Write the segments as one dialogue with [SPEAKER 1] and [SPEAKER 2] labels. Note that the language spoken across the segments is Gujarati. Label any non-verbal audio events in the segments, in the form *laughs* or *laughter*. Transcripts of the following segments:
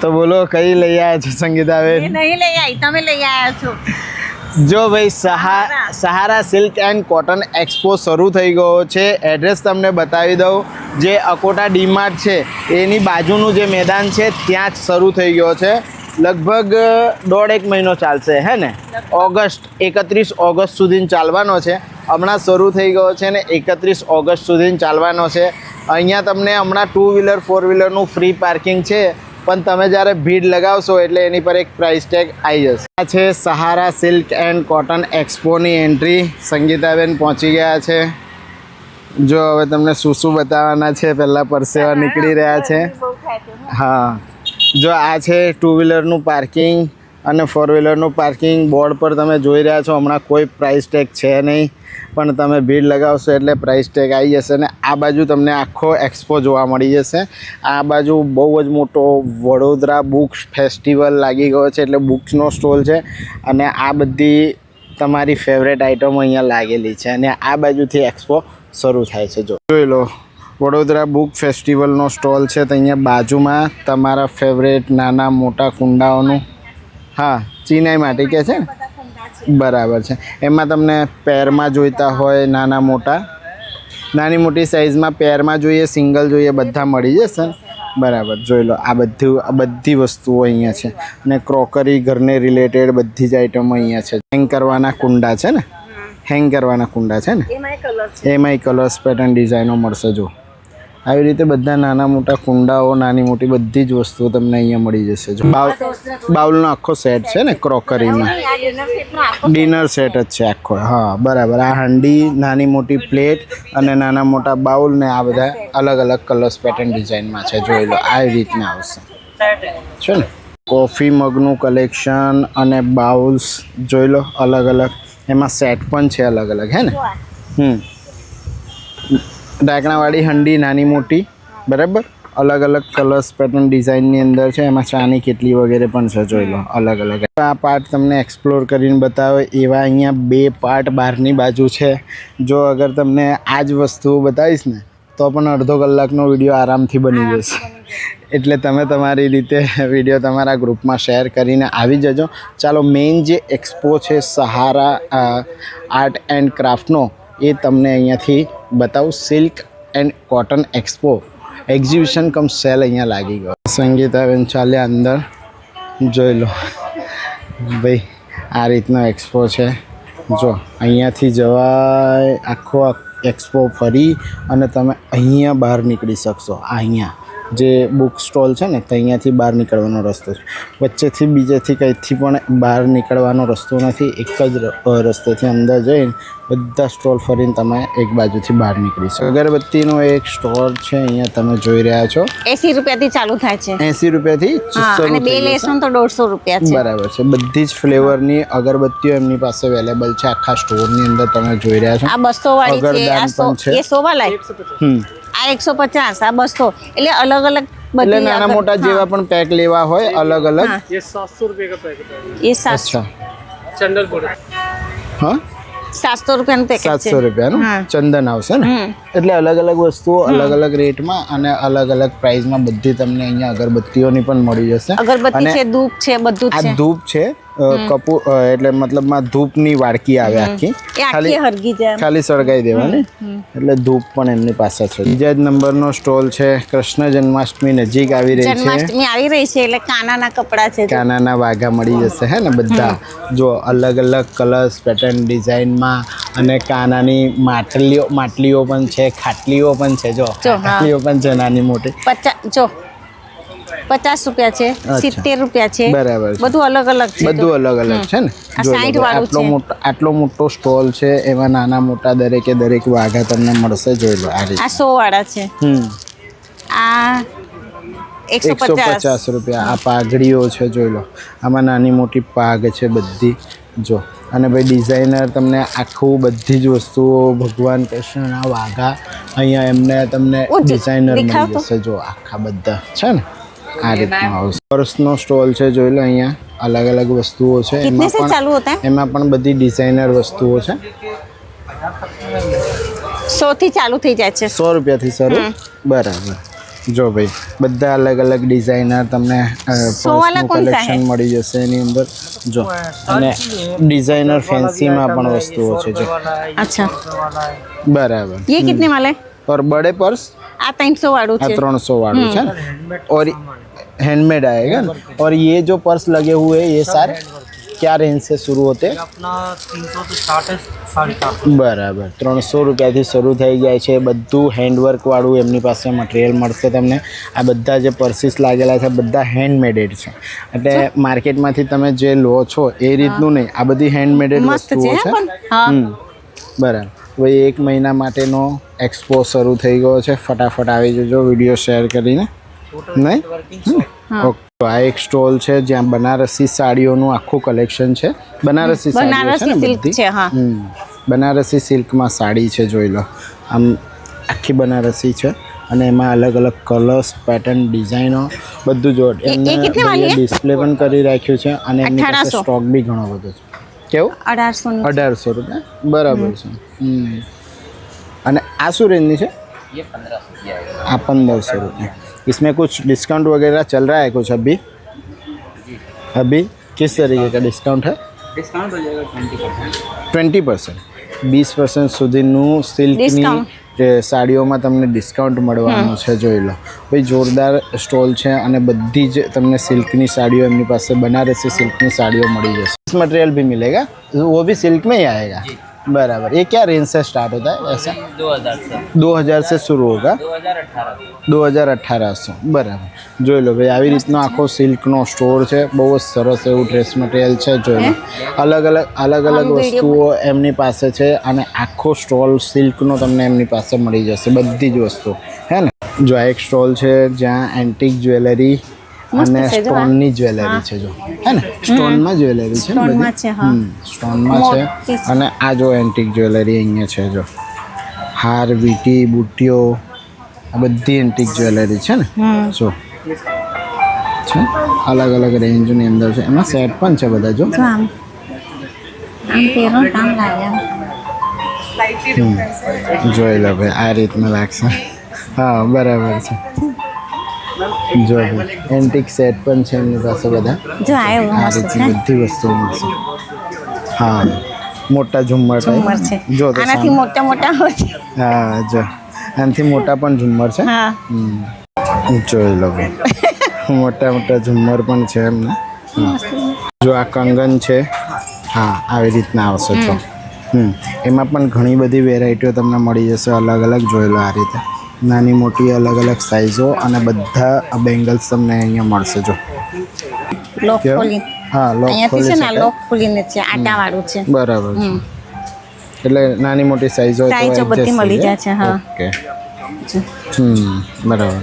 [SPEAKER 1] તો બોલો કઈ લઈ આવ્યા છો સંગીતાબેન?
[SPEAKER 2] નહીં લઈ આવી તમે લઈ આવ્યા છો.
[SPEAKER 1] જો ભાઈ Saha Sahara silk and cotton expo શરૂ થઈ ગયો છે. એડ્રેસ તમને બતાવી દઉં. જે અકોટા ડીમાર્ટ છે એની બાજુનું જે મેદાન છે ત્યાં જ શરૂ થઈ ગયો છે. લગભગ દોઢ એક મહિનો ચાલશે હે ને? ઓગસ્ટ એકત્રીસ ઓગસ્ટ સુધી ચાલવાનો છે. હમણાં શરૂ થઈ ગયો છે ને એકત્રીસ ઓગસ્ટ સુધી ચાલવાનો છે. અહીંયા તમને હમણાં ટુ વ્હીલર ફોર વ્હીલરનું ફ્રી પાર્કિંગ છે. પણ તમે જ્યારે ભીડ લગાવશો એટલે એની પર એક પ્રાઇસ ટેગ આવી જશે. આ છે સહારા સિલ્ક એન્ડ કોટન એક્સપોની એન્ટ્રી સંગીતાબેન પહોંચી ગયા છે. જો હવે તમને શું શું બતાવવાના છે પહેલાં પરસેવા નીકળી રહ્યા છે. હા. જો આ છે ટુ વ્હીલરનું પાર્કિંગ અને ફોર વ્હીલરનું પાર્કિંગ બોર્ડ પર તમે જોઈ રહ્યા છો, હમણાં કોઈ પ્રાઇસ ટેગ છે નહીં, પણ તમે ભીડ લગાવશો એટલે પ્રાઇસ ટેગ આવી જશે અને આ બાજુ તમને આખો એક્સપો જોવા મળી જશે. આ બાજુ બહુ જ મોટો વડોદરા બુક્સ ફેસ્ટિવલ લાગી ગયો છે, એટલે બુક્સનો સ્ટોલ છે અને આ બધી તમારી ફેવરેટ આઇટમો અહીંયા લાગેલી છે અને આ બાજુથી એક્સપો શરૂ થાય છે, જો. જોઈ લો, વડોદરા બુક ફેસ્ટિવલનો સ્ટોલ છે, તો અહીંયા બાજુમાં તમારા ફેવરેટ નાના મોટા કુંડાઓનું હા ચીનાઈ માટે કે છે? ને બરાબર છે. એમાં તમને પેરમાં જોઈતા હોય નાના મોટા. નાની મોટી સાઇઝમાં પેરમાં જોઈએ સિંગલ જોઈએ બધા મળી જશે. ને બરાબર જોઈ લો આ બધું આ બધી વસ્તુઓ અહીંયા છે. અને ક્રોકરી ઘરને રિલેટેડ બધી જ આઈટમો અહીંયા છે. હેંગ કરવાના કુંડા છે ને? હેંગ કરવાના કુંડા છે ને? એમાંય કલર્સ પેટર્ન ડિઝાઇનો મળશે જો આવી રીતે બધા નાના મોટા કુંડાઓ નાની મોટી બધી જ વસ્તુઓ તમને અહીંયા મળી જશે. બાઉલ બાઉલનો આખો સેટ છે ને ક્રોકરીમાં
[SPEAKER 2] ડિનર
[SPEAKER 1] ડિનર સેટ જ છે આખો. હા બરાબર. આ હાંડી નાની મોટી પ્લેટ અને નાના મોટા બાઉલ ને આ બધા અલગ અલગ કલર્સ પેટર્ન ડિઝાઇનમાં છે. જોઈ લો આવી રીતના આવશે. છે ને? કોફી મગનું કલેક્શન અને બાઉલ્સ જોઈ લો અલગ અલગ. એમાં સેટ પણ છે અલગ અલગ હે ને? હમ. ઢાંકણાવાળી હંડી નાની મોટી બરાબર? અલગ અલગ કલર્સ પેટર્ન ડિઝાઇનની અંદર છે એમાં ચાની કેટલી વગેરે પણ છે જોઈ લો અલગ અલગ આ પાર્ટ તમને એક્સપ્લોર કરીને બતાવે એવા અહીંયા બે પાર્ટ બહારની બાજુ છે. જો અગર તમને આ જ વસ્તુઓ બતાવીશ ને તો પણ અડધો કલાકનો વીડિયો આરામથી બની જશે. એટલે તમે તમારી રીતે વીડિયો તમારા ગ્રુપમાં શેર કરીને આવી જજો. ચાલો મેઇન જે એક્સપો છે સહારા આર્ટ એન્ડ ક્રાફ્ટનો એ તમને અહીંયાથી બતાવું. Silk and cotton expo exhibition cum sale અહીંયા લાગી ગયો. સંગીતાબેન ચાલ્યા અંદર. જોઈ લો. ભાઈ, આ રીતનો એક્સપો છે. જો, અહીંયાથી જવાય આખો એક્સપો ફરી અને તમે અહીંયા બહાર નીકળી શકશો. અહીંયા. જે બુક સ્ટોલ છે ને અહીંયાથી બહાર નીકળવાનો રસ્તો છે. વચ્ચેથી બીજેથી કંઈથી પણ બહાર નીકળવાનો રસ્તો નથી એક જ રસ્તેથી અંદર જઈને બધા સ્ટોલ ફરીને તમે એક બાજુથી બહાર નીકળી શકો. અગરબત્તીનો એક સ્ટોર છે અહીંયા તમે જોઈ રહ્યા છો.
[SPEAKER 2] એસી રૂપિયાથી ચાલુ થાય છે.
[SPEAKER 1] એંસી રૂપિયાથી
[SPEAKER 2] બે લેસન તો દોઢસો રૂપિયા છે.
[SPEAKER 1] બરાબર છે. બધી જ ફ્લેવરની અગરબત્તીઓ એમની પાસે અવેલેબલ છે. આખા સ્ટોરની અંદર તમે જોઈ રહ્યા છો.
[SPEAKER 2] આ બસો વાળી છે. એ સો વાળા
[SPEAKER 1] હમ.
[SPEAKER 2] આ એકસો પચાસ આ બસો એટલે અલગ અલગ
[SPEAKER 1] એટલે
[SPEAKER 2] બધી
[SPEAKER 1] નાના
[SPEAKER 2] અગર-
[SPEAKER 1] મોટા જેવા પણ પેક લેવા હોય અલગ અલગ
[SPEAKER 2] હા.
[SPEAKER 3] ये सात सौ रुपये का पैकेट है
[SPEAKER 2] એ સાત
[SPEAKER 1] અચ્છા
[SPEAKER 3] चंदन बोर्ड
[SPEAKER 1] હા
[SPEAKER 2] સાતસો રૂપિયાનું પેકેટ છે
[SPEAKER 1] સાતસો રૂપિયાનું
[SPEAKER 2] હા.
[SPEAKER 1] ચંદન આવશે ને
[SPEAKER 2] હમ.
[SPEAKER 1] એટલે અલગ અલગ વસ્તુઓ અલગ અલગ રેટમાં અને અલગ અલગ પ્રાઇસમાં બધી તમને અહીંયા અગરબત્તીઓની પણ મળી જશે
[SPEAKER 2] અગરબત્તી
[SPEAKER 1] અને
[SPEAKER 2] છે ધૂપ છે બધું જ
[SPEAKER 1] આ
[SPEAKER 2] છે
[SPEAKER 1] ધૂપ છે અ, કપૂર એટલે મતલબમાં ધૂપની વાડકી આવે આખી.
[SPEAKER 2] ખાલી
[SPEAKER 1] ખાલી સળગાઈ દેવાની. એટલે ધૂપ પણ એમની પાસે છે. બીજા જ નંબરનો સ્ટોલ છે કૃષ્ણ જન્માષ્ટમી નજીક આવી રહી છે.
[SPEAKER 2] જન્માષ્ટમી આવી રહી છે એટલે કાનાના કપડા છે
[SPEAKER 1] કાનાના વાઘા મળી જશે હે ને બધા? જો અલગ અલગ કલર્સ પેટર્ન ડિઝાઇનમાં અને કાનાની માટલીઓ માટલીઓ પણ છે ખાટલીઓ પણ છે જો.
[SPEAKER 2] જો,
[SPEAKER 1] ખાટલીઓ પણ છે નાની મોટી.
[SPEAKER 2] જો. પચાસ રૂપિયા છે સિત્તેર રૂપિયા છે.
[SPEAKER 1] બરાબર
[SPEAKER 2] બધું અલગ અલગ છે
[SPEAKER 1] બધું અલગ અલગ છે ને?
[SPEAKER 2] આ
[SPEAKER 1] જો
[SPEAKER 2] 60 વાળું
[SPEAKER 1] આટલો મોટો આટલો મોટો સ્ટોલ છે એવા નાના મોટા દરેકે દરેક વાઘા તમને મળશે જોઈ લો આ
[SPEAKER 2] સો વાળા છે. આ એકસો પચાસ.
[SPEAKER 1] રૂપિયા. આ પાઘડીઓ છે જોઈ લો. આમાં નાની મોટી પાઘ છે બધી. જો. અને ભાઈ ડિઝાઇનર તમને આખું બધી જ વસ્તુઓ ભગવાન કૃષ્ણના વાઘા અહીંયા એમને તમને ડિઝાઇનર મળી જશે. જો આખા બધા. છે ને? આ રીતનો આવશે પર્સનો સ્ટોલ છે જોઈ લો અહીંયા અલગ અલગ વસ્તુઓ છે
[SPEAKER 2] कितने
[SPEAKER 1] એમાં
[SPEAKER 2] से
[SPEAKER 1] પણ
[SPEAKER 2] चालू होता है
[SPEAKER 1] એમાં પણ બધી ડિઝાઇનર વસ્તુઓ છે
[SPEAKER 2] સો થી ચાલુ થઈ જાય છે
[SPEAKER 1] સો રૂપિયાથી શરૂ બરાબર જો ભાઈ બધા અલગ અલગ ડિઝાઇનર તમને
[SPEAKER 2] સો વાલા કોણ સા હે?
[SPEAKER 1] કલેક્શન મળી જશે એની અંદર જો અને ડિઝાઇનર ફેન્સીમાં પણ વસ્તુઓ છે જો
[SPEAKER 2] अच्छा
[SPEAKER 1] બરાબર
[SPEAKER 2] ये कितने वाला है
[SPEAKER 1] और बड़े पर्स
[SPEAKER 2] આ ત્રણસો વાળું
[SPEAKER 1] આ
[SPEAKER 2] છે
[SPEAKER 1] ત્રણસો વાળું છે ને और हैंडमेड आएगा ना और ये जो पर्स लगे हुए हैं ये सारे क्या रेंज से शुरू होते हैं
[SPEAKER 3] अपना तीन सौ तो स्टार्ट है साढ़े चार सौ
[SPEAKER 1] બરાબર ત્રણસો રૂપિયાથી શરૂ થઈ જાય છે બધું હેન્ડવર્કવાળું એમની પાસે મટીરિયલ મળશે તમને આ બધા જે પર્સીસ લાગેલા છે બધા હેન્ડમેડેડ છે એટલે માર્કેટમાંથી તમે જે લો છો એ રીતનું નહીં આ બધી હેન્ડમેડેડ
[SPEAKER 2] મસ્ત છે
[SPEAKER 1] વસ્તુઓ
[SPEAKER 2] હે
[SPEAKER 1] છે
[SPEAKER 2] પણ હા
[SPEAKER 1] હમ બરાબર ભાઈ એક મહિના માટેનો એક્સપો શરૂ થઈ ગયો છે ફટાફટ આવી જજો વિડીયો શેર કરીને નહીં? ઓકે આ એક સ્ટોલ છે જ્યાં બનારસી સાડીઓનું આખું કલેક્શન છે. બનારસી સાડીઓ છે ને બધી? બનારસી સિલ્કમાં સાડી છે જોઈ લો. આમ આખી બનારસી છે અને એમાં અલગ અલગ કલર્સ પેટર્ન ડિઝાઇનો બધું જો
[SPEAKER 2] એમને
[SPEAKER 1] ડિસ્પ્લે પણ કરી રાખ્યું છે અને એમની પાસે સ્ટોક બી ઘણો બધો છે. કેવું?
[SPEAKER 2] અઢારસો
[SPEAKER 1] અઢારસો રૂપિયા? બરાબર છે. અને આ શું રેન્જની છે? આ પંદરસો રૂપિયા. इसमें कुछ डिस्काउंट वगैरह चल रहा है कुछ अभी अभी किस तरीके का डिस्काउंट है
[SPEAKER 3] डिस्काउंट हो जाएगा ट्वेंटी परसेंट
[SPEAKER 1] ટ્વેન્ટી પર્સન્ટ વીસ પર્સન્ટ સુધીનું સિલ્કની
[SPEAKER 2] Discount.
[SPEAKER 1] સાડીઓમાં તમને ડિસ્કાઉન્ટ મળવાનું છે જોઈ લો ભાઈ જોરદાર સ્ટોલ છે અને બધી જ તમને સિલ્કની સાડીઓ એમની પાસે બનારસી સિલ્કની સાડીઓ મળી જશે मटेरियल भी मिलेगा वो भी सिल्क में ही आएगा बराबर ये क्या रेंज से स्टार्ट होता है ऐसा
[SPEAKER 3] दो हज़ार से
[SPEAKER 1] दो हज़ार से शुरू होगा
[SPEAKER 3] दो हज़ार अठारह
[SPEAKER 1] દો હજાર અઠારસો બરાબર જોઈ લો ભાઈ આવી રીતનો આખો સિલ્કનો સ્ટોર છે બહુ જ સરસ એવું ડ્રેસ મટીરિયલ છે જોઈ લો અલગ અલગ અલગ અલગ
[SPEAKER 2] આમ video
[SPEAKER 1] વસ્તુઓ એમની પાસે છે અને આખો સ્ટોલ સિલ્કનો તમને એમની પાસે મળી જશે બધી જ વસ્તુ હે ને જો આ એક સ્ટોલ છે જ્યાં એન્ટિક જ્વેલરી
[SPEAKER 2] મસ્ત
[SPEAKER 1] અને સ્ટોનની જ્વેલરી છે જો. હે ને? સ્ટોનમાં જ્વેલરી છે
[SPEAKER 2] સ્ટોનમાં છે, હા.
[SPEAKER 1] સ્ટોનમાં છે. અને આ જો એન્ટિક જ્વેલરી અહીંયા છે જો. હાર વીટી બુટ્ટીઓ આ બધી એન્ટિક જ્વેલરી છે ને? જો. છે? અલગ અલગ રેન્જની અંદર છે. એમાં સેટ પણ છે બધા જો.
[SPEAKER 2] આમ. આમ પહેરો કામ લાગે
[SPEAKER 1] જોઈ લો ભાઈ આ રીતના લાગશે. હા બરાબર છે. જો એન્ટિક સેટ પણ છે એમની પાસે બધા.
[SPEAKER 2] જો
[SPEAKER 1] આવ્યો બધી વસ્તુઓ મળશે હા મોટા ઝુમ્મર
[SPEAKER 2] છે.
[SPEAKER 1] જો
[SPEAKER 2] આનાથી મોટા મોટા હોય છે.
[SPEAKER 1] હા જો. આનાથી મોટા પણ ઝુમ્મર છે.
[SPEAKER 2] હા.
[SPEAKER 1] જોઈ લો *laughs* મોટા મોટા ઝુમ્મર પણ છે એમને. જો આ કંગન છે. હા આવી રીતના આવશે જો હમ. એમાં પણ ઘણી બધી વેરાયટીઓ તમને મળી જશે અલગ અલગ. જોઈ લો આ રીતે. નાની મોટી અલગ અલગ સાઇઝો અને બધા બેંગલ્સ તમને અહીંયા મળશે જો. હા લોક
[SPEAKER 2] ખોલીને છે આટા વાળું છે.
[SPEAKER 1] બરાબર એટલે નાની મોટી સાઇઝો હોય તો
[SPEAKER 2] સાઈઝો બધી મળી જાય. છે, હા.
[SPEAKER 1] ઓકે હમ બરાબર.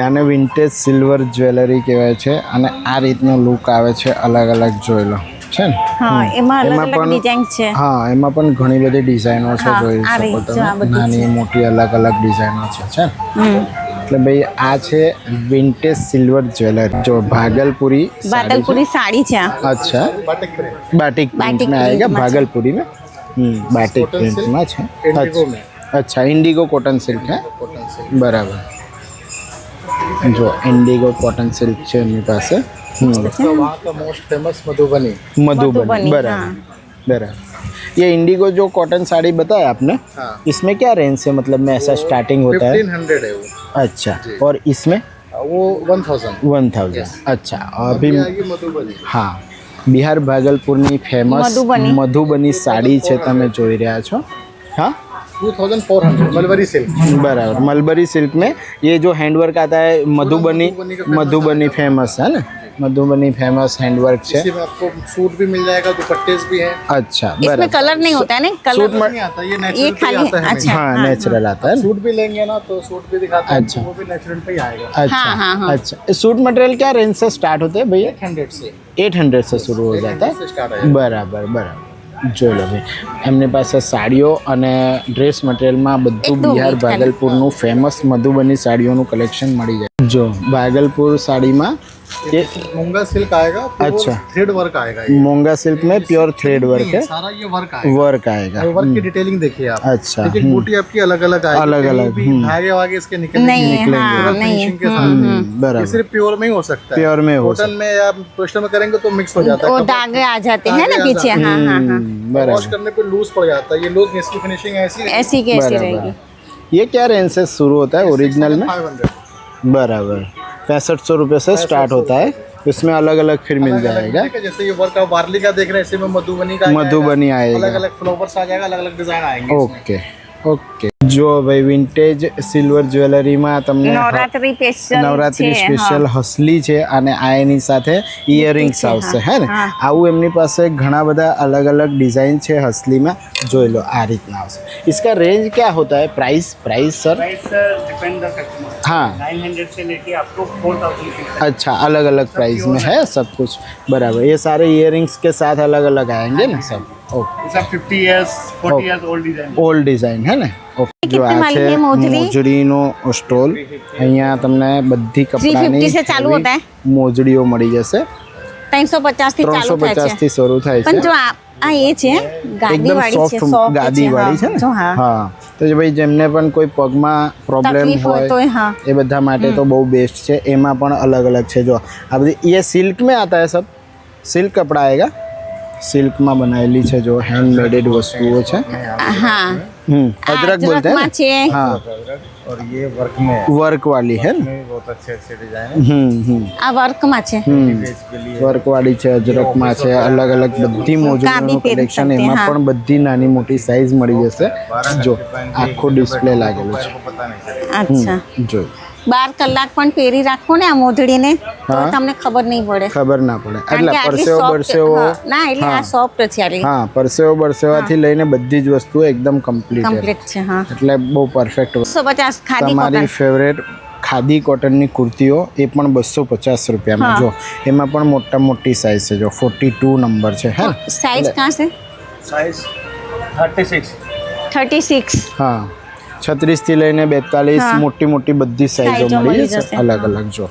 [SPEAKER 1] આને વિન્ટેજ સિલ્વર જ્વેલરી કહેવાય છે અને આ રીતનો લુક આવે છે અલગ અલગ જોઈ લો. છે ને
[SPEAKER 2] હા એમાં અલગ
[SPEAKER 1] એમાં
[SPEAKER 2] અલગ
[SPEAKER 1] પણ-
[SPEAKER 2] ડિઝાઇન છે
[SPEAKER 1] હા એમાં પણ ઘણી બધી ડિઝાઇનો છે
[SPEAKER 2] હા,
[SPEAKER 1] જોઈ
[SPEAKER 2] આ
[SPEAKER 1] શકો
[SPEAKER 2] રીત જો આ
[SPEAKER 1] તમે
[SPEAKER 2] બધી
[SPEAKER 1] નાની મોટી અલગ અલગ ડિઝાઇનો છે છે ને?
[SPEAKER 2] હમ
[SPEAKER 1] એટલે ભાઈ આ છે વિન્ટેજ સિલ્વર જ્વેલરી जो भागलपुरी साड़ी
[SPEAKER 2] બાદલપુરી સાડી છે આ
[SPEAKER 1] है। अच्छा बाटिक प्रिंट
[SPEAKER 2] बाटिक
[SPEAKER 1] में
[SPEAKER 2] प्रिंट
[SPEAKER 1] आएगा
[SPEAKER 2] में
[SPEAKER 1] भागलपुरी में हम्म बाटिक प्रिंट में છે अच्छा अच्छा इंडिगो कॉटन सिल्क है बराबर जो इंडिगो कॉटन सिल्क છે એમની પાસે हम्म
[SPEAKER 4] वहाँ का मोस्ट फेमस मधुबनी
[SPEAKER 1] मधुबनी
[SPEAKER 2] मधुबनी,
[SPEAKER 1] बराबर
[SPEAKER 2] हाँ।
[SPEAKER 1] बराबर ये इंडिगो जो कॉटन साड़ी बताया आपने
[SPEAKER 4] हाँ
[SPEAKER 1] इसमें क्या रेंज से मतलब में ऐसा स्टार्टिंग होता है
[SPEAKER 4] फिफ्टीन हंड्रेड है वो
[SPEAKER 1] अच्छा और इसमें
[SPEAKER 4] वो वन थाउजेंड
[SPEAKER 1] वन थाउजेंड अच्छा अभी
[SPEAKER 4] आएगी मधुबनी
[SPEAKER 1] હા બિહાર ભાગલપુરની ફેમસ
[SPEAKER 2] મધુબની.
[SPEAKER 1] મધુબની સાડી છે તમે જોઈ રહ્યા છો હા
[SPEAKER 4] two thousand four hundred mulberry silk
[SPEAKER 1] बराबर मलबरी सिल्क में ये जो हैंडवर्क आता है मधुबनी
[SPEAKER 4] मधुबनी का famous
[SPEAKER 1] मधुबनी फेमस है ना मधुबनी फेमस हैंडवर्क है
[SPEAKER 4] इसी में आपको सूट भी मिल जाएगा दुपट्टे भी हैं
[SPEAKER 1] अच्छा
[SPEAKER 2] इसमें
[SPEAKER 1] बराबर
[SPEAKER 2] कलर नहीं होता है ना
[SPEAKER 1] सूट
[SPEAKER 2] कलर
[SPEAKER 1] में-
[SPEAKER 4] नहीं आता ये
[SPEAKER 2] ये
[SPEAKER 4] नेचुरल पे
[SPEAKER 2] खाली
[SPEAKER 4] आता है
[SPEAKER 2] अच्छा
[SPEAKER 1] हाँ
[SPEAKER 2] हाँ,
[SPEAKER 1] नेचुरल आता है ना?
[SPEAKER 4] सूट भी लेंगे ना तो सूट भी दिखाते हैं
[SPEAKER 1] अच्छा।
[SPEAKER 4] वो भी नेचुरल पे ही आएगा
[SPEAKER 1] अच्छा
[SPEAKER 2] हाँ, हाँ, हाँ।
[SPEAKER 1] अच्छा सूट मटेरियल क्या रेंज से स्टार्ट होते हैं भैया
[SPEAKER 4] एट हंड्रेड से
[SPEAKER 1] એટ હંડ્રેડ से शुरू हो जाता
[SPEAKER 4] से
[SPEAKER 1] है
[SPEAKER 4] स्टार्ट आएगा
[SPEAKER 1] બરાબર બરાબર જોઈ લો ભાઈ એમની પાસે સાડીઓ અને ડ્રેસ મટીરિયલમાં બધું
[SPEAKER 2] એકદમ
[SPEAKER 1] બિહાર
[SPEAKER 2] neat ખાલી.
[SPEAKER 1] ભાગલપુરનું ફેમસ મધુબની સાડીઓનું કલેક્શન મળી જાય જો ભાગલપુર સાડીમાં ये
[SPEAKER 4] मूँगा सिल्क आएगा
[SPEAKER 1] अच्छा।
[SPEAKER 4] थ्रेड वर्क आएगा ये।
[SPEAKER 1] मोंगा सिल्क में प्योर थ्रेड वर्क है
[SPEAKER 4] सारा ये वर्क आएगा।
[SPEAKER 1] वर्क आएगा।
[SPEAKER 4] वर्क की डिटेलिंग देखिए आप।
[SPEAKER 1] अच्छा
[SPEAKER 4] बूटी आपकी अलग अलग आएगी भी
[SPEAKER 1] हम्म।
[SPEAKER 4] धागे वागे इसके निकलेंगे।
[SPEAKER 2] नहीं
[SPEAKER 1] निकलेंगे।
[SPEAKER 2] हाँ
[SPEAKER 4] पूरा
[SPEAKER 2] नहीं
[SPEAKER 4] फिनिशिंग के साथ।
[SPEAKER 1] हम्म,
[SPEAKER 4] सिर्फ़ प्योर में ही हो सकता है।
[SPEAKER 1] प्योर में हो
[SPEAKER 4] कॉटन में या पोस्टर में करेंगे तो मिक्स हो जाता है।
[SPEAKER 2] दागे आ जाते हैं ना पीछे हाँ। हाँ हाँ
[SPEAKER 1] हम्म,
[SPEAKER 4] वॉश करने पे लूज पड़ जाता है। ये लूज इसकी फिनिशिंग ऐसी
[SPEAKER 2] ऐसी की ऐसी रहेगी?
[SPEAKER 1] ये क्या रेंज से शुरू होता है ओरिजिनल में? बराबर। पैंसठ सौ रुपये से स्टार्ट होता है इसमें अलग अलग फिर मिल जाएगा
[SPEAKER 4] जैसे ये वर्क आप वारली का देख रहे हैं इसी में मधुबनी का
[SPEAKER 1] मधुबनी
[SPEAKER 4] अलग
[SPEAKER 1] आएगा
[SPEAKER 4] अलग फ्लावर्स आ जाएगा अलग अलग डिजाइन आएंगे
[SPEAKER 1] ઓકે ઓકે જો ભાઈ વિન્ટેજ સિલ્વર જ્વેલરીમાં તમને
[SPEAKER 2] નવરાત્રી સ્પેશિયલ
[SPEAKER 1] નવરાત્રી સ્પેશિયલ હસલી છે અને આ એની સાથે ઇયરિંગ્સ આવશે હે ને આવું એમની પાસે ઘણા બધા અલગ અલગ ડિઝાઇન છે હસલીમાં જોઈ લો આ રીતના આવશે इसका रेंज क्या होता है price price sir
[SPEAKER 3] price sir depend the customer
[SPEAKER 1] हाँ
[SPEAKER 3] 900 से लेके आपको 4000 तक
[SPEAKER 1] अच्छा अलग अलग प्राइस में है सब कुछ बराबर ये सारे इयरिंग्स के साथ अलग अलग आएंगे ना सब
[SPEAKER 3] ફિફ્ટી
[SPEAKER 1] ઓલ્ડ ડિઝાઇન હે ને ઓકે જો આ છે મોજડીનો સ્ટોલ અહીંયા તમને બધી કપડાની મોજડીઓ મળી જશે
[SPEAKER 2] ત્રણસો પચાસ શરૂ થાય છે। પણ જો છે
[SPEAKER 1] ને?
[SPEAKER 2] હા.
[SPEAKER 1] તો ભાઈ જેમને પણ કોઈ પગમાં પ્રોબ્લેમ
[SPEAKER 2] હોય
[SPEAKER 1] એ બધા માટે તો બહુ બેસ્ટ છે. એમાં પણ અલગ અલગ છે. જો આ બધી એ સિલ્ક મેં આતા હે સબ સિલ્ક કપડા આયેગા? सिल्क में बनायेली
[SPEAKER 2] है
[SPEAKER 1] जो
[SPEAKER 2] हैंडमेडेड
[SPEAKER 1] वस्तुओं है हाँ
[SPEAKER 2] अदरक
[SPEAKER 1] बोलते
[SPEAKER 2] हैं
[SPEAKER 1] हाँ
[SPEAKER 4] और ये वर्क में
[SPEAKER 1] वर्क वाली है
[SPEAKER 4] बहुत अच्छे अच्छे डिज़ाइन
[SPEAKER 1] वर्क माचे वर्क
[SPEAKER 2] वाली
[SPEAKER 1] छे
[SPEAKER 2] अदरक
[SPEAKER 1] माचे
[SPEAKER 2] अलग
[SPEAKER 1] अलग बद्दी मौजूद है कलेक्शन है बद्दी नानी मोटी साइज़ मरी जैसे
[SPEAKER 4] जो आँखों डिस्प्ले
[SPEAKER 2] लागे
[SPEAKER 1] जो
[SPEAKER 2] બાર કલાક પણ પહેરી રાખો ને આ મોધડીને તો તમને ખબર નહીં પડે.
[SPEAKER 1] ખબર ના પડે. એટલે પરસેવો બરસેવો
[SPEAKER 2] ના એટલે આ સોફ્ટ છે આલી
[SPEAKER 1] હા પરસેવો બરસેવાથી લઈને બધી જ વસ્તુઓ એકદમ કમ્પ્લીટ
[SPEAKER 2] કમ્પ્લીટ છે હા.
[SPEAKER 1] એટલે બહુ પરફેક્ટ
[SPEAKER 2] બસો પચાસ ખાદી
[SPEAKER 1] તમારી ફેવરેટ ખાદી કોટનની કુર્તીઓ એ પણ બસો પચાસ રૂપિયામાં. જો એમાં પણ મોટા મોટી સાઇઝ છે. જો ફોર્ટી ટુ નંબર છે હા સાઇઝ
[SPEAKER 2] ક્યાં છે? Size
[SPEAKER 3] thirty six
[SPEAKER 2] thirty six
[SPEAKER 1] હા. છત્રીસથી લઈને બેતાલીસ મોટી મોટી બધી સાઈઝો મળી જશે. અલગ અલગ જો.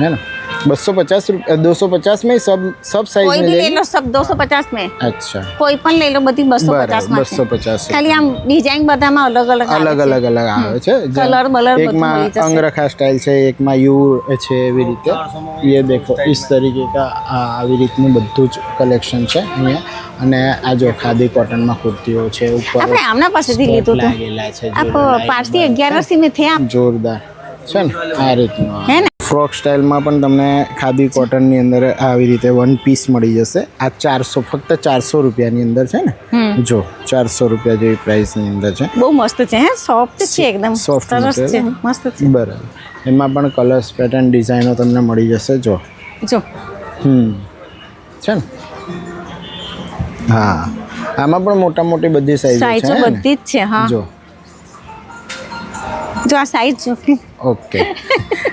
[SPEAKER 1] હે ને? બસો પચાસ રૂપિયા દોસો પચાસ में सब सब साइज
[SPEAKER 2] कोई
[SPEAKER 1] मिल
[SPEAKER 2] भी ले
[SPEAKER 1] जाएगी
[SPEAKER 2] लो सब दो सौ पचास में
[SPEAKER 1] अच्छा
[SPEAKER 2] કોઈ પણ લઈ લો બધી બસો પચાસ
[SPEAKER 1] બરાબર
[SPEAKER 2] માં
[SPEAKER 1] બસો પચાસ
[SPEAKER 2] ખાલી આમ ડિઝાઇન બધામાં અલગ અલગ આવે
[SPEAKER 1] અલગ
[SPEAKER 2] છે.
[SPEAKER 1] અલગ અલગ આવે છે જેમ
[SPEAKER 2] કલર બલર બધું
[SPEAKER 1] એકમાં
[SPEAKER 2] મળી જશે.
[SPEAKER 1] અંગરખા સ્ટાઇલ છે એકમાં યુ છે એવી રીતે ये देखो इस तरीके का આ આવી રીતનું બધું જ કલેક્શન છે અહીંયા અને આ જો ખાદી કોટનમાં કુર્તીઓ છે ઉપર
[SPEAKER 2] આપણે આમના પાસેથી
[SPEAKER 1] સ્ટોપ
[SPEAKER 2] લીધું હતું
[SPEAKER 1] લાગેલા છે
[SPEAKER 2] આપ પારસી અગિયારસી में थे आप
[SPEAKER 1] જોરદાર છે ને આ રીતનું
[SPEAKER 2] હે ને
[SPEAKER 1] ફ્રોક સ્ટાઇલમાં પણ તમને ખાદી કોટનની અંદર આવી રીતે વન પીસ મળી જશે. આ ચારસો ફક્ત ચારસો રૂપિયાની અંદર છે ને? જો ચારસો રૂપિયા જેવી પ્રાઇસની અંદર છે.
[SPEAKER 2] બહુ મસ્ત છે હે? સોફ્ટ છે એકદમ. સોફ્ટ છે મસ્ત છે.
[SPEAKER 1] બરાબર. એમાં પણ કલર્સ પેટર્ન ડિઝાઇનો તમને મળી જશે જો.
[SPEAKER 2] જો.
[SPEAKER 1] હમ. છે ને? હા. આમાં પણ મોટા મોટી બધી સાઈઝ છે
[SPEAKER 2] બધી જ છે હા.
[SPEAKER 1] જો.
[SPEAKER 2] જો આ સાઈઝ જો.
[SPEAKER 1] ઓકે.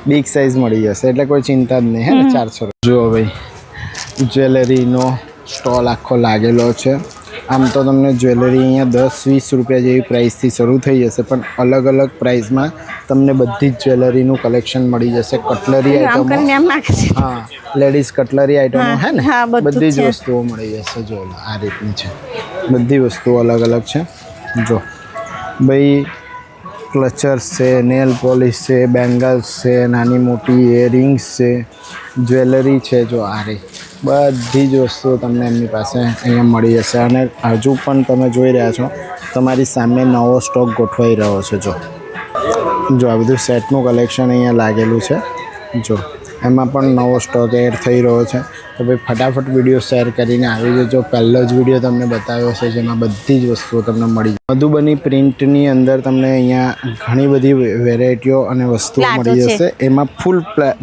[SPEAKER 1] બિગ સાઈઝ મળી જશે એટલે કોઈ ચિંતા જ નહીં હે ચારસો જુઓ ભાઈ જ્વેલરીનો સ્ટોલ આખો લાગેલો છે. આમ તો તમને જ્વેલરી અહીંયા દસ વીસ રૂપિયા જેવી પ્રાઇસથી શરૂ થઈ જશે પણ અલગ અલગ પ્રાઇસમાં તમને બધી જ જ્વેલરીનું કલેક્શન મળી જશે. કટલરી આઇટમો હા લેડીઝ કટલરી આઇટમો
[SPEAKER 2] હે
[SPEAKER 1] ને?
[SPEAKER 2] બધી
[SPEAKER 1] જ વસ્તુઓ મળી જશે જો આ રીતની છે. બધી વસ્તુઓ અલગ અલગ છે. જો ભાઈ ક્લચર્સ છે નેલ પોલિશ છે બેંગલ્સ છે, નાની મોટી ઇયરિંગ્સ છે જ્વેલરી છે જો આ રહી. બધી જ વસ્તુઓ તમને એમની પાસે અહીંયા મળી જશે અને હજુ પણ તમે જોઈ રહ્યા છો, તમારી સામે નવો સ્ટોક ગોઠવાઈ રહ્યો છે, જો. જો આ બધું સેટનું કલેક્શન અહીંયા લાગેલું છે, જો. એમાં પણ નવો સ્ટોક એડ થઈ રહ્યો છે. તો ભાઈ ફટાફટ વીડિયો શેર કરીને આવી જજો. પહેલો જ વીડિયો તમને બતાવ્યો છે જેમાં બધી જ વસ્તુઓ તમને મળી. મધુબની પ્રિન્ટની અંદર તમને અહીંયા ઘણી બધી વેરાયટીઓ અને વસ્તુઓ મળી. જશે. એમાં ફૂલ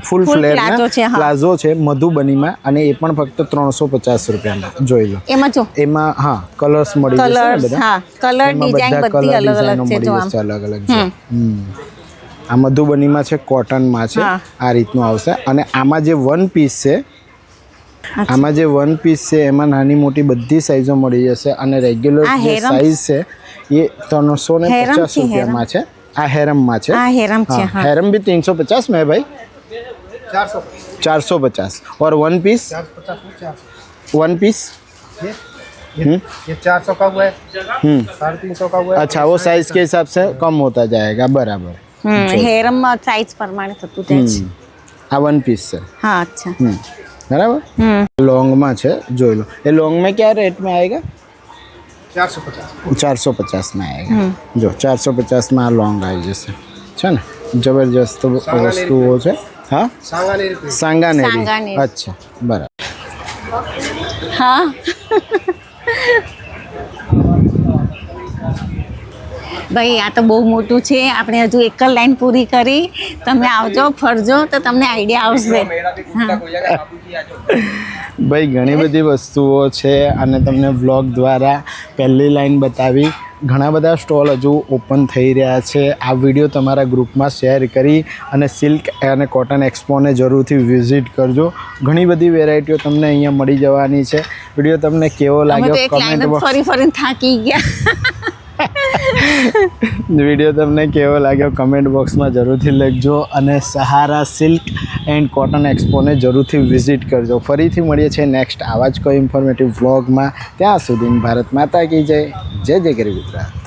[SPEAKER 1] ફૂલ ફ્લેરના
[SPEAKER 2] પ્લાઝો છે,
[SPEAKER 1] મધુબનીમાં અને એ પણ ફક્ત ત્રણસો પચાસ રૂપિયામાં. જોઈ લો.
[SPEAKER 2] એમાં જો.
[SPEAKER 1] એમાં હા કલર્સ મળી જશે બધા?
[SPEAKER 2] કલર ડિઝાઇન
[SPEAKER 1] બધા
[SPEAKER 2] અલગ અલગ છે
[SPEAKER 1] અલગ અલગ. આ મધુબનીમાં છે કોટનમાં છે
[SPEAKER 2] હા.
[SPEAKER 1] આ રીતનું આવશે અને આમાં જે વન પીસ છે આમાં જે વન પીસ છે એમાં નાની મોટી બધી સાઈઝો મળી જશે અને રેગ્યુલર
[SPEAKER 2] આ
[SPEAKER 1] જે
[SPEAKER 2] હેરમ?
[SPEAKER 1] સાઈઝ છે એ ત્રણસો ને
[SPEAKER 2] હેરમ
[SPEAKER 1] પચાસ
[SPEAKER 2] છે,
[SPEAKER 1] રૂપિયામાં છે આ હેરમમાં છે
[SPEAKER 2] આ હેરમ છે
[SPEAKER 1] हाँ,
[SPEAKER 2] હા
[SPEAKER 1] हेरम भी तीन सौ पचास में है भाई
[SPEAKER 4] चार सौ
[SPEAKER 1] चार सौ पचास और वन पीस
[SPEAKER 4] चार सौ पचास में चार सौ
[SPEAKER 1] वन पीस
[SPEAKER 4] ये ये, ये चार सौ का हुआ है
[SPEAKER 1] हम्म
[SPEAKER 4] साढ़े तीन सौ का हुआ है
[SPEAKER 1] अच्छा वो साइज के हिसाब से कम होता जाएगा बराबर
[SPEAKER 2] હમ હેરમ સાઈઝ પ્રમાણે થતું જાય છે
[SPEAKER 1] આ વન પીસ છે.
[SPEAKER 2] હા અચ્છા.
[SPEAKER 1] બરાબર? લોંગમાં છે જોઈ લો. એ
[SPEAKER 4] લોંગમાં ક્યાં રેટમાં
[SPEAKER 1] આવેગા ચારસો પચાસમાં આવેગા જો ચારસો પચાસમાં આ લોંગ આવી જશે. છે ને? જબરજસ્ત વસ્તુઓ છે. હા? સાંગાનેરી. અચ્છા બરાબર.
[SPEAKER 2] હા. ભાઈ આ તો બહુ મોટું છે. આપણે હજુ એક જ લાઈન પૂરી કરી. તમે આવજો ફરજો તો તમને આઈડિયા આવશે.
[SPEAKER 1] ભાઈ ઘણી બધી વસ્તુઓ છે અને તમને વ્લોગ દ્વારા પહેલી લાઈન બતાવી. ઘણા બધા સ્ટોલ હજુ ઓપન થઈ રહ્યા છે. આ વીડિયો તમારા ગ્રુપમાં શેર કરી અને સિલ્ક અને કોટન એક્સપોને જરૂરથી વિઝિટ કરજો. ઘણી બધી વેરાયટીઓ તમને અહીંયા મળી જવાની છે. વીડિયો તમને કેવો લાગ્યો?
[SPEAKER 2] તો
[SPEAKER 1] કમેન્ટ
[SPEAKER 2] ફરી ફરીને થાકી ગયા. *laughs*
[SPEAKER 1] વીડિયો તમને કેવો લાગ્યો કમેન્ટ બોક્સમાં જરૂરથી લખજો અને સહારા સિલ્ક એન્ડ કોટન એક્સપોને જરૂરથી વિઝિટ કરજો. ફરીથી મળીએ છીએ નેક્સ્ટ આવા જ કોઈ ઇન્ફોર્મેટિવ વ્લોગમાં ત્યાં સુધી ભારત માતા કી જય. જય જય ગરી ગુજરાત.